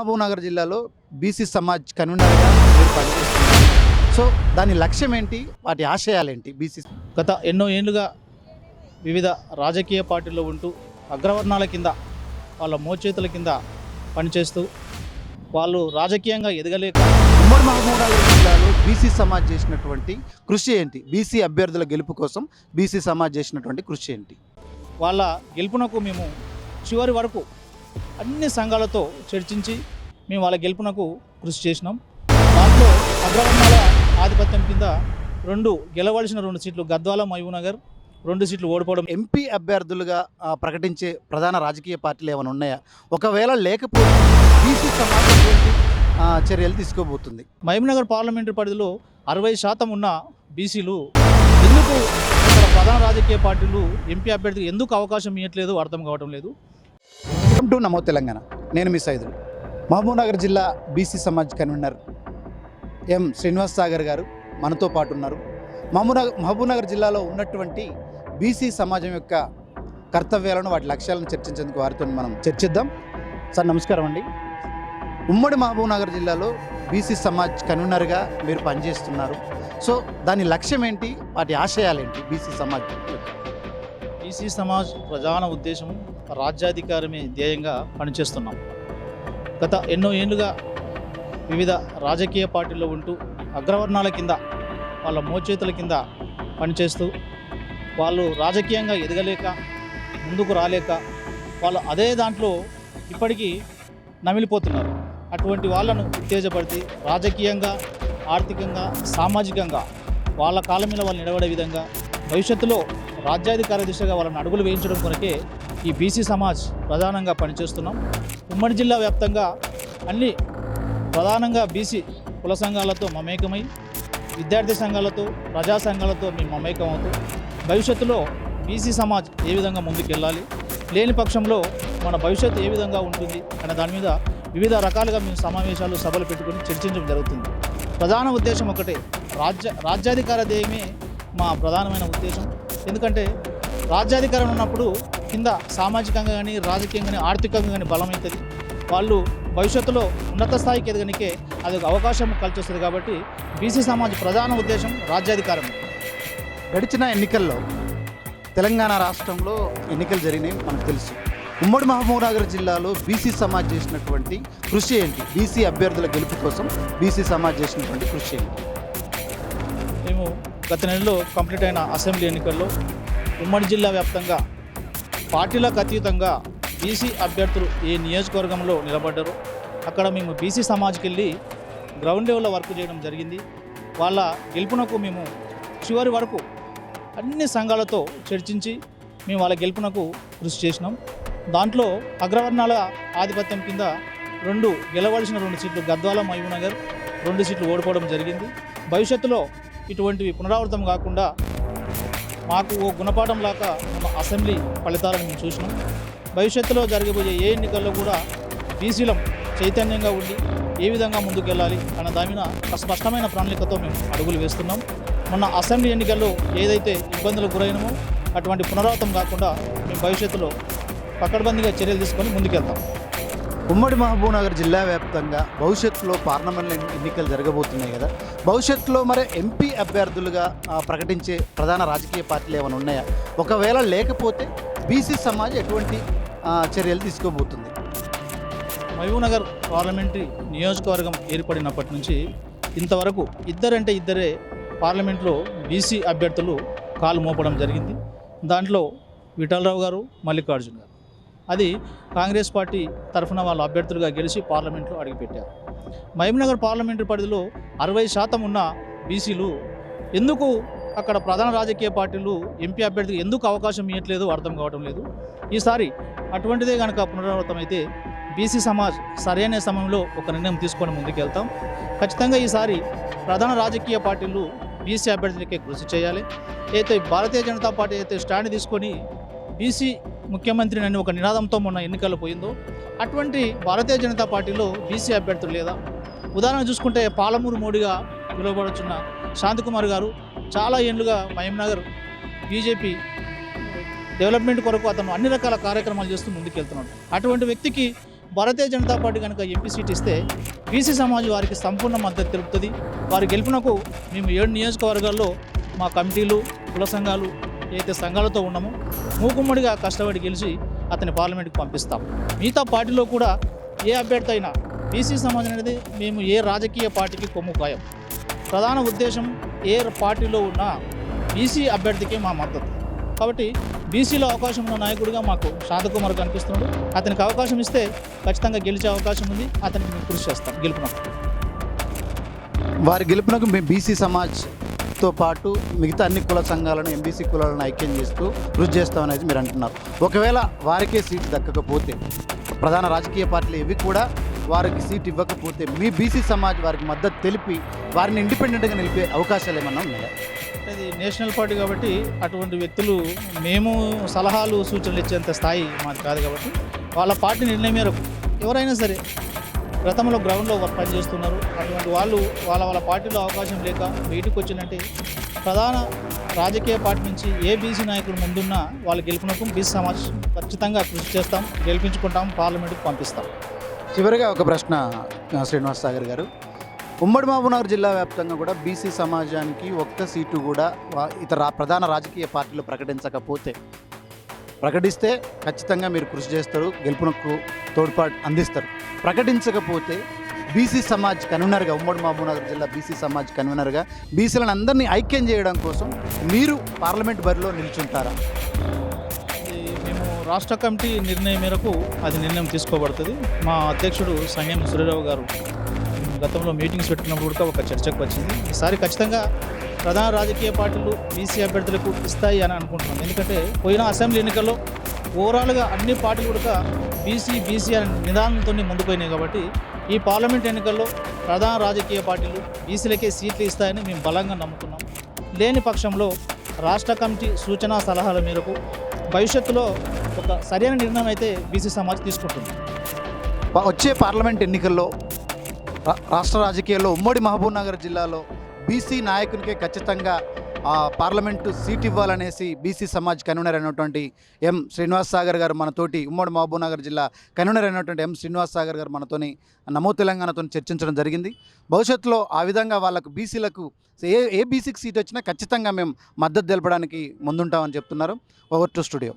మహబూబ్ నగర్ జిల్లాలో బీసీ సమాజ్ కన్వీనర్గా మీరు పనిచేస్తున్నారు. సో దాని లక్ష్యం ఏంటి? వాటి ఆశయాలేంటి బీసీ? గత ఎన్నో ఏళ్ళుగా వివిధ రాజకీయ పార్టీల్లో ఉంటూ అగ్రవర్ణాల కింద వాళ్ళ మోచేతుల కింద పనిచేస్తూ వాళ్ళు రాజకీయంగా ఎదగలేక ఉమ్మడి మహబూబ్ నగర్ జిల్లాలో బీసీ సమాజ్ చేసినటువంటి కృషి ఏంటి? బీసీ అభ్యర్థుల గెలుపు కోసం బీసీ సమాజ్ చేసినటువంటి కృషి ఏంటి? వాళ్ళ గెలుపునకు మేము చివరి వరకు అన్ని సంఘాలతో చర్చించి మేము వాళ్ళ గెలుపునకు కృషి చేసినాం. దాంట్లో అగ్రవర్ణాల ఆధిపత్యం కింద రెండు గెలవలసిన రెండు సీట్లు గద్వాల మహబూబ్నగర్ రెండు సీట్లు ఓడిపోవడం. ఎంపీ అభ్యర్థులుగా ప్రకటించే ప్రధాన రాజకీయ పార్టీలు ఏమైనా ఉన్నాయా? ఒకవేళ లేకపోతే బీసీ సమాజ్ చర్యలు తీసుకోబోతుంది. మహబూబ్నగర్ పార్లమెంటరీ పరిధిలో అరవై శాతం ఉన్న బీసీలు ఎందుకు ప్రధాన రాజకీయ పార్టీలు ఎంపీ అభ్యర్థికి ఎందుకు అవకాశం ఇవ్వట్లేదు అర్థం కావడం లేదు. వెల్కమ్ టు నమో తెలంగాణ. నేను మీ సైదులు మహబూబ్నగర్ జిల్లా B C Samaj convener M Srinivas Sagar గారు మనతో పాటు ఉన్నారు. మహబూబ్ మహబూబ్నగర్ జిల్లాలో ఉన్నటువంటి బీసీ సమాజం యొక్క కర్తవ్యాలను వాటి లక్ష్యాలను చర్చించేందుకు వారితో మనం చర్చిద్దాం. సార్ నమస్కారం అండి. ఉమ్మడి మహబూబ్నగర్ జిల్లాలో బీసీ సమాజ్ కన్వీనర్గా మీరు పనిచేస్తున్నారు. సో దాని లక్ష్యం ఏంటి? వాటి ఆశయాలు ఏంటి బీసీ సమాజ్? యొక్క? బీసీ సమాజ్ ప్రధాన ఉద్దేశం రాజ్యాధికారమే ధ్యేయంగా పనిచేస్తున్నాం. గత ఎన్నో ఏళ్ళుగా వివిధ రాజకీయ పార్టీల్లో ఉంటూ అగ్రవర్ణాల కింద వాళ్ళ మోచేతుల కింద పనిచేస్తూ వాళ్ళు రాజకీయంగా ఎదగలేక ముందుకు రాలేక వాళ్ళు అదే దాంట్లో ఇప్పటికీ నమిలిపోతున్నారు. అటువంటి వాళ్ళను ఉత్తేజపడితే రాజకీయంగా ఆర్థికంగా సామాజికంగా వాళ్ళ కాలం మీద వాళ్ళు నిలబడే విధంగా భవిష్యత్తులో రాజ్యాధికార దిశగా వాళ్ళని అడుగులు వేయించడం కొరకే ఈ బీసీ సమాజ్ ప్రధానంగా పనిచేస్తున్నాం. ఉమ్మడి జిల్లా వ్యాప్తంగా అన్ని ప్రధానంగా బీసీ కుల సంఘాలతో మమేకమై విద్యార్థి సంఘాలతో ప్రజా సంఘాలతో మేము మమేకం అవుతూ భవిష్యత్తులో బీసీ సమాజ్ ఏ విధంగా ముందుకెళ్ళాలి లేని పక్షంలో మన భవిష్యత్తు ఏ విధంగా ఉంటుంది అనే దాని మీద వివిధ రకాలుగా మేము సమావేశాలు సభలు పెట్టుకుని చర్చించడం జరుగుతుంది. ప్రధాన ఉద్దేశం ఒకటే రాజ్య రాజ్యాధికార ధ్యేయమే మా ప్రధానమైన ఉద్దేశం. ఎందుకంటే రాజ్యాధికారం ఉన్నప్పుడు కింద సామాజికంగా కానీ రాజకీయంగా కానీ ఆర్థికంగా కానీ బలమవుతుంది వాళ్ళు భవిష్యత్తులో ఉన్నత స్థాయికి ఎదగనికే అది ఒక అవకాశం కలిసి వస్తుంది కాబట్టి బీసీ సమాజ్ ప్రధాన ఉద్దేశం రాజ్యాధికారం. గడిచిన ఎన్నికల్లో తెలంగాణ రాష్ట్రంలో ఎన్నికలు జరిగినాయి మనకు తెలుసు. ఉమ్మడి మహబూబ్ నగర్ జిల్లాలో బీసీ సమాజ్ చేసినటువంటి కృషి ఏంటి? బీసీ అభ్యర్థుల గెలుపు కోసం బీసీ సమాజ్ చేసినటువంటి కృషి ఏంటి? మేము గత నెలలో కంప్లీట్ అయిన అసెంబ్లీ ఎన్నికల్లో ఉమ్మడి జిల్లా వ్యాప్తంగా పార్టీలకు అతీతంగా బీసీ అభ్యర్థులు ఏ నియోజకవర్గంలో నిలబడ్డారు అక్కడ మేము బీసీ సమాజ్కి వెళ్ళి గ్రౌండ్ లెవెల్లో వర్క్ చేయడం జరిగింది. వాళ్ళ గెలుపునకు మేము చివరి వరకు అన్ని సంఘాలతో చర్చించి మేము వాళ్ళ గెలుపునకు కృషి చేసినాం. దాంట్లో అగ్రవర్ణాల ఆధిపత్యం కింద రెండు గెలవలసిన రెండు సీట్లు గద్వాల మహబూబ్నగర్ రెండు సీట్లు ఓడిపోవడం జరిగింది. భవిష్యత్తులో ఇటువంటివి పునరావృతం కాకుండా మాకు ఓ గుణపాఠం లాగా మన అసెంబ్లీ ఫలితాలను మేము చూసినాం. భవిష్యత్తులో జరగబోయే ఏ ఎన్నికల్లో కూడా బీసీలం చైతన్యంగా ఉండి ఏ విధంగా ముందుకెళ్ళాలి అన్న దాని స్పష్టమైన ప్రణాళికతో మేము అడుగులు వేస్తున్నాం. మొన్న అసెంబ్లీ ఎన్నికల్లో ఏదైతే ఇబ్బందులకు గురైనమో అటువంటి పునరావృతం కాకుండా మేము భవిష్యత్తులో పకడ్బందీగా చర్యలు తీసుకొని ముందుకెళ్తాం. ఉమ్మడి మహబూబ్నగర్ జిల్లా వ్యాప్తంగా భవిష్యత్తులో పార్లమెంట్ ఎన్నికలు జరగబోతున్నాయి కదా. భవిష్యత్తులో మరి ఎంపీ అభ్యర్థులుగా ప్రకటించే ప్రధాన రాజకీయ పార్టీలు ఏమైనా ఉన్నాయా? ఒకవేళ లేకపోతే బీసీ సమాజ్ ఎటువంటి చర్యలు తీసుకోబోతుంది? మహబూబ్నగర్ పార్లమెంటరీ నియోజకవర్గం ఏర్పడినప్పటి నుంచి ఇంతవరకు ఇద్దరంటే ఇద్దరే పార్లమెంట్లో బీసీ అభ్యర్థులు కాలు మోపడం జరిగింది. దాంట్లో విఠలరావు గారు మల్లికార్జున గారు. అది కాంగ్రెస్ పార్టీ తరఫున వాళ్ళు అభ్యర్థులుగా గెలిచి పార్లమెంట్లో అడుగుపెట్టారు. మహబూబ్నగర్ పార్లమెంటరీ పరిధిలో అరవై శాతం ఉన్న బీసీలు ఎందుకు అక్కడ ప్రధాన రాజకీయ పార్టీలు ఎంపీ అభ్యర్థికి ఎందుకు అవకాశం ఇవ్వట్లేదు అర్థం కావడం లేదు. ఈసారి అటువంటిదే కనుక పునరావృతమైతే బీసీ సమాజ్ సరైన సమయంలో ఒక నిర్ణయం తీసుకొని ముందుకెళ్తాం. ఖచ్చితంగా ఈసారి ప్రధాన రాజకీయ పార్టీలు బీసీ అభ్యర్థులకే కృషి చేయాలి. అయితే భారతీయ జనతా పార్టీ అయితే స్టాండ్ తీసుకొని బీసీ ముఖ్యమంత్రి అని ఒక నినాదంతో మొన్న ఎన్నికల్లో పోయిందో అటువంటి భారతీయ జనతా పార్టీలో బీసీ అభ్యర్థులు లేదా? ఉదాహరణ చూసుకుంటే పాలమూరు మోడీగా పిలువబడుచున్న శాంతికుమార్ గారు చాలా ఏళ్ళుగా మహంనగర్ బీజేపీ డెవలప్మెంట్ కొరకు అతను అన్ని రకాల కార్యక్రమాలు చేస్తూ ముందుకెళ్తున్నాడు. అటువంటి వ్యక్తికి భారతీయ జనతా పార్టీ కనుక ఎంపీ సీట్ ఇస్తే బీసీ సమాజ్ వారికి సంపూర్ణ మద్దతు తెలుపుతుంది. వారి గెలుపునకు మేము ఏడు నియోజకవర్గాల్లో మా కమిటీలు కుల సంఘాలు ఏదైతే సంఘాలతో ఉన్నామో మూకుమ్మడిగా కష్టపడి గెలిచి అతని పార్లమెంట్కి పంపిస్తాం. మిగతా పార్టీలో కూడా ఏ అభ్యర్థి అయినా బీసీ సమాజ్ అనేది మేము ఏ రాజకీయ పార్టీకి కొమ్ము కాయం ప్రధాన ఉద్దేశం ఏ పార్టీలో ఉన్న బీసీ అభ్యర్థికి మా మద్దతు. కాబట్టి బీసీలో అవకాశం ఉన్న నాయకుడిగా మాకు శాంతకుమార్ కనిపిస్తున్నాడు. అతనికి అవకాశం ఇస్తే ఖచ్చితంగా గెలిచే అవకాశం ఉంది. అతనికి మేము కృషి చేస్తాం. గెలుపునకు వారి గెలుపునకు మేము బీసీ సమాజ్ తో పాటు మిగతా అన్ని కుల సంఘాలను ఎంబీసీ కులాలను ఐక్యం చేస్తూ కృషి చేస్తామనేది మీరు అంటున్నారు. ఒకవేళ వారికే సీట్ దక్కకపోతే ప్రధాన రాజకీయ పార్టీలు ఇవి కూడా వారికి సీట్ ఇవ్వకపోతే మీ బీసీ సమాజ్ వారికి మద్దతు తెలిపి వారిని ఇండిపెండెంట్గా నిలిపే అవకాశాలు ఏమన్నా ఉన్నాయా? అది నేషనల్ పార్టీ కాబట్టి అటువంటి వ్యక్తులు మేము సలహాలు సూచనలు ఇచ్చేంత స్థాయి మాది కాదు కాబట్టి వాళ్ళ పార్టీ నిర్ణయం మేరకు ఎవరైనా సరే గతంలో గ్రౌండ్లో వర్క్ పనిచేస్తున్నారు. అటువంటి వాళ్ళు వాళ్ళ వాళ్ళ పార్టీలో అవకాశం లేక బయటకు వచ్చినట్టే ప్రధాన రాజకీయ పార్టీ నుంచి ఏ బీసీ నాయకులు ముందున్నా వాళ్ళు గెలుపునకు బీసీ సమాజ్ ఖచ్చితంగా కృషి చేస్తాం గెలిపించుకుంటాం పార్లమెంటుకు పంపిస్తాం. చివరిగా ఒక ప్రశ్న శ్రీనివాస్ సాగర్ గారు. ఉమ్మడి మహబూబ్నగర్ జిల్లా వ్యాప్తంగా కూడా బీసీ సమాజానికి ఒక్క సీటు కూడా ఇతర ప్రధాన రాజకీయ పార్టీలు ప్రకటించకపోతే ప్రకటిస్తే ఖచ్చితంగా మీరు కృషి చేస్తారు గెలుపునకు తోడ్పాటు అందిస్తారు. ప్రకటించకపోతే బీసీ సమాజ్ కన్వీనర్గా ఉమ్మడి మహబూబ్నగర్ జిల్లా బీసీ సమాజ్ కన్వీనర్గా బీసీలను అందరినీ ఐక్యం చేయడం కోసం మీరు పార్లమెంట్ బరిలో నిల్చుంటారా? మేము రాష్ట్ర కమిటీ నిర్ణయం మేరకు అది నిర్ణయం తీసుకోబడుతుంది. మా అధ్యక్షుడు సంగం సూర్యరావు గారు గతంలో మీటింగ్స్ పెట్టినప్పుడు కూడా ఒక చర్చకు వచ్చింది. ఈసారి ఖచ్చితంగా ప్రధాన రాజకీయ పార్టీలు బీసీ అభ్యర్థులకు ఇస్తాయి అని అనుకుంటున్నాం. ఎందుకంటే పోయిన అసెంబ్లీ ఎన్నికల్లో ఓవరాల్గా అన్ని పార్టీలు కూడా బీసీ బీసీ అనే నిదానంతో ముందుపోయినాయి కాబట్టి ఈ పార్లమెంట్ ఎన్నికల్లో ప్రధాన రాజకీయ పార్టీలు బీసీలకే సీట్లు ఇస్తాయని మేము బలంగా నమ్ముతున్నాం లేని పక్షంలో రాష్ట్ర కమిటీ సూచనా సలహాల మేరకు భవిష్యత్తులో ఒక సరైన నిర్ణయం అయితే బీసీ సమాజ్ తీసుకుంటుంది. వచ్చే పార్లమెంట్ ఎన్నికల్లో రా- రాష్ట్ర రాజకీయాల్లో ఉమ్మడి మహబూబ్ నగర్ జిల్లాలో బీసీ నాయకునికే ఖచ్చితంగా పార్లమెంటు సీట్ ఇవ్వాలనేసి బీసీ సమాజ్ కన్వీనర్ అయినటువంటి ఎం శ్రీనివాస్ సాగర్ గారు మనతోటి ఉమ్మడి మహబూబ్నగర్ జిల్లా కన్వీనర్ అయినటువంటి ఎం శ్రీనివాస్ సాగర్ గారు మనతోని నమో తెలంగాణతో చర్చించడం జరిగింది. భవిష్యత్తులో ఆ విధంగా వాళ్ళకు బీసీలకు ఏ ఏ బీసీకి సీట్ వచ్చినా ఖచ్చితంగా మేము మద్దతు తెలపడానికి ముందుంటామని చెప్తున్నారు. Over to studio.